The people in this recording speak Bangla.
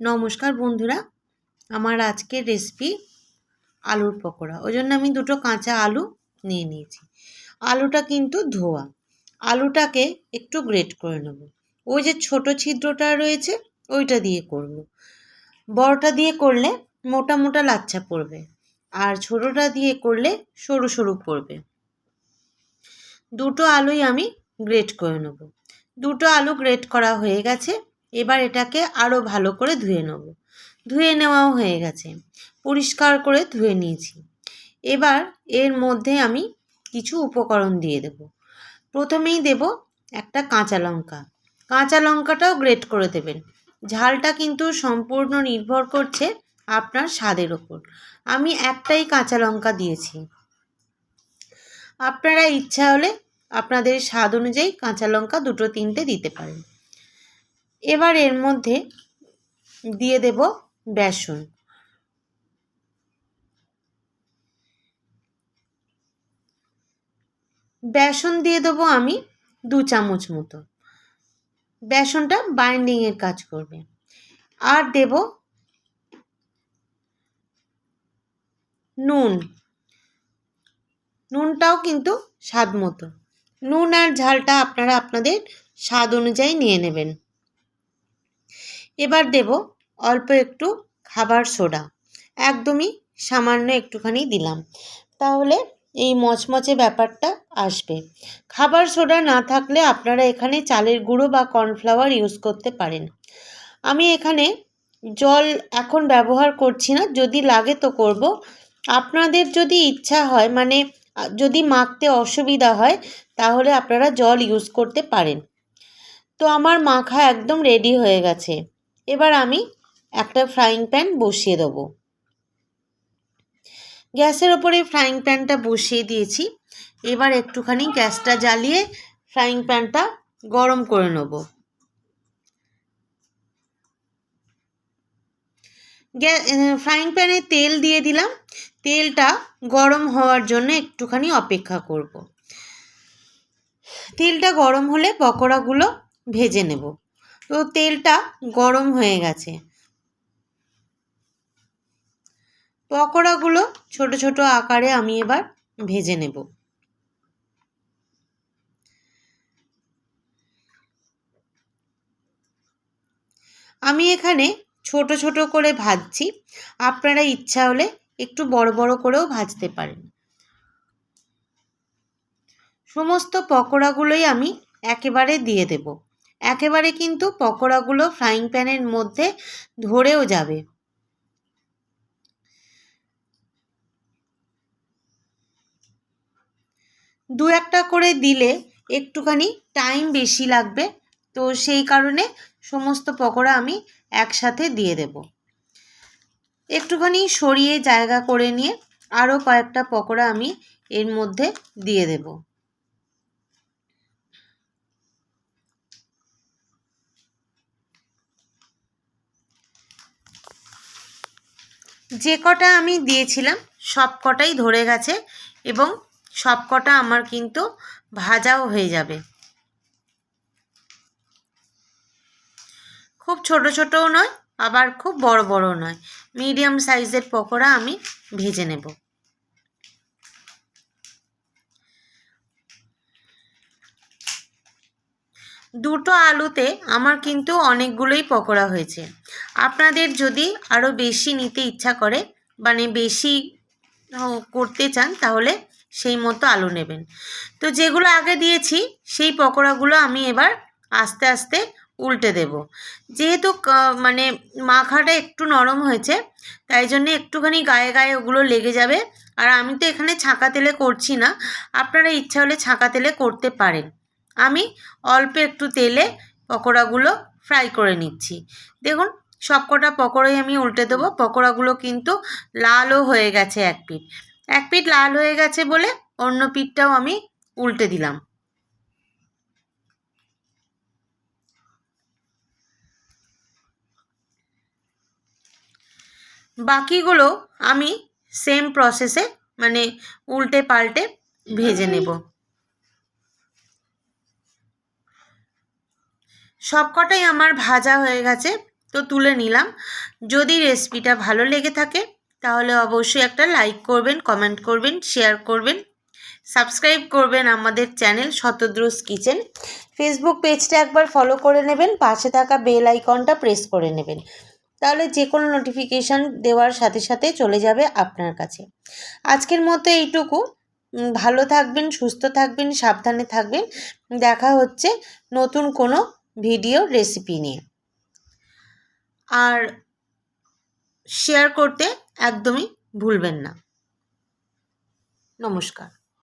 নমস্কার বন্ধুরা, আমার আজকের রেসিপি আলুর পকোড়া। ওই জন্য আমি দুটো কাঁচা আলু নিয়ে নিয়েছি। আলুটা কিন্তু ধোয়া। আলুটাকে একটু গ্রেট করে নেব। ওই যে ছোট ছিদ্রটা রয়েছে, ওইটা দিয়ে করব। বড়টা দিয়ে করলে মোটা মোটা লাচ্ছা পড়বে, আর ছোটোটা দিয়ে করলে সরু সরু পড়বে। দুটো আলুই আমি গ্রেট করে নেব। দুটো আলু গ্রেট করা হয়ে গেছে। এবার এটাকে আরও ভালো করে ধুয়ে নেব। ধুয়ে নেওয়াও হয়ে গেছে। পরিষ্কার করে ধুয়ে নিয়েছি। এবার এর মধ্যে আমি কিছু উপকরণ দিয়ে দেব। প্রথমেই দেব একটা কাঁচা লঙ্কা। কাঁচা লঙ্কাটাও গ্রেট করে দেবেন। ঝালটা কিন্তু সম্পূর্ণ নির্ভর করছে আপনার স্বাদের ওপর। আমি একটাই কাঁচা লঙ্কা দিয়েছি। আপনারা ইচ্ছা হলে আপনাদের স্বাদ অনুযায়ী কাঁচা লঙ্কা দুটো তিনটে দিতে পারেন। এবার এর মধ্যে দিয়ে দেব বেসন। বেসন দিয়ে দেবো আমি দু চামচ মতো। বেসনটা বাইন্ডিংয়ের কাজ করবে। আর দেব নুন। নুনটাও কিন্তু স্বাদ মতো। নুন আর ঝালটা আপনারা আপনাদের স্বাদ অনুযায়ী নিয়ে নেবেন। এবার দেব অল্প একটু খাবার সোডা। একদমই সামান্য একটুখানি দিলাম। তাহলে এই মচমচে ব্যাপারটা আসবে। খাবার সোডা না থাকলে আপনারা এখানে চালের গুঁড়ো বা কর্নফ্লাওয়ার ইউজ করতে পারেন। আমি এখানে জল এখন ব্যবহার করছি না, যদি লাগে তো করব। আপনাদের যদি ইচ্ছা হয় মানে যদি মাখতে অসুবিধা হয়, তাহলে আপনারা জল ইউজ করতে পারেন। তো আমার মাখা একদম রেডি হয়ে গেছে। এবার আমি একটা ফ্রাইং প্যান বসিয়ে দেবো। গ্যাসের ওপরে ফ্রাইং প্যানটা বসিয়ে দিয়েছি। এবার একটুখানি গ্যাসটা জ্বালিয়ে ফ্রাইং প্যানটা গরম করে নেব। ফ্রাইং প্যানে তেল দিয়ে দিলাম। তেলটা গরম হওয়ার জন্য একটুখানি অপেক্ষা করব। তেলটা গরম হলে পকোড়াগুলো ভেজে নেব। তো তেলটা গরম হয়ে গেছে। পকোড়াগুলো ছোট ছোট আকারে আমি এবার ভেজে নেব। আমি এখানে ছোট ছোট করে ভাজছি। আপনারা ইচ্ছা হলে একটু বড় বড় করেও ভাজতে পারেন। সমস্ত পকোড়াগুলোই আমি একেবারে দিয়ে দেব। একেবারে কিন্তু পকোড়াগুলো ফ্রাইং প্যানের মধ্যে ধরেও যাবে। দু একটা করে দিলে একটুখানি টাইম বেশি লাগবে, তো সেই কারণে সমস্ত পকোড়া আমি একসাথে দিয়ে দেব। একটুখানি সরিয়ে জায়গা করে নিয়ে আরও কয়েকটা পকোড়া আমি এর মধ্যে দিয়ে দেব। যে কটা আমি দিয়েছিলাম, সব কটাই ধরে গেছে এবং সব কটা আমার কিন্তু ভাজাও হয়ে যাবে। খুব ছোট ছোটও নয়, আবার খুব বড় বড় নয়। মিডিয়াম সাইজের পকোড়া আমি ভেজে নেব। দুটো আলুতে আমার কিন্তু অনেকগুলোই পকোড়া হয়েছে। আপনাদের যদি আরও বেশি নিতে ইচ্ছা করে মানে বেশি করতে চান, তাহলে সেই মতো আলু নেবেন। তো যেগুলো আগে দিয়েছি, সেই পকোড়াগুলো আমি এবার আস্তে আস্তে উল্টে দেব। যেহেতু মানে মাখাটা একটু নরম হয়েছে, তাই জন্য একটুখানি গায়ে গায়ে ওগুলো লেগে যাবে। আর আমি তো এখানে ছাঁকা তেলে করছি না, আপনারা ইচ্ছা হলে ছাঁকা তেলে করতে পারেন। আমি অল্প একটু তেলে পকোড়াগুলো ফ্রাই করে নিচ্ছি। দেখুন সবকটা পকোড়াই আমি উল্টে দেবো। পকোড়াগুলো কিন্তু লালও হয়ে গেছে এক পিঠ। এক পিঠ লাল হয়ে গেছে বলে অন্য পিঠটাও আমি উল্টে দিলাম। বাকিগুলো আমি সেম প্রসেসে মানে উল্টে পাল্টে ভেজে নেব। সবকটাই আমার ভাজা হয়ে গেছে। তো তুলে নিলাম। যদি রেসিপিটা ভালো লেগে থাকে, তাহলে অবশ্যই একটা লাইক করবেন কমেন্ট করবেন শেয়ার করবেন। সাবস্ক্রাইব করবেন আমাদের চ্যানেল শতদ্রুস কিচেন ফেসবুক পেজটা একবার ফলো করে নেবেন, পাশে থাকা বেল আইকনটা প্রেস করে নেবেন। তাহলে যে কোনো নোটিফিকেশান দেওয়ার সাথে সাথে চলে যাবে আপনার কাছে। আজকের মতো এইটুকু। ভালো থাকবেন, সুস্থ থাকবেন, সাবধানে থাকবেন। দেখা হচ্ছে নতুন কোনো ভিডিও রেসিপি নিয়ে। আর শেয়ার করতে একদমই ভুলবেন না। নমস্কার।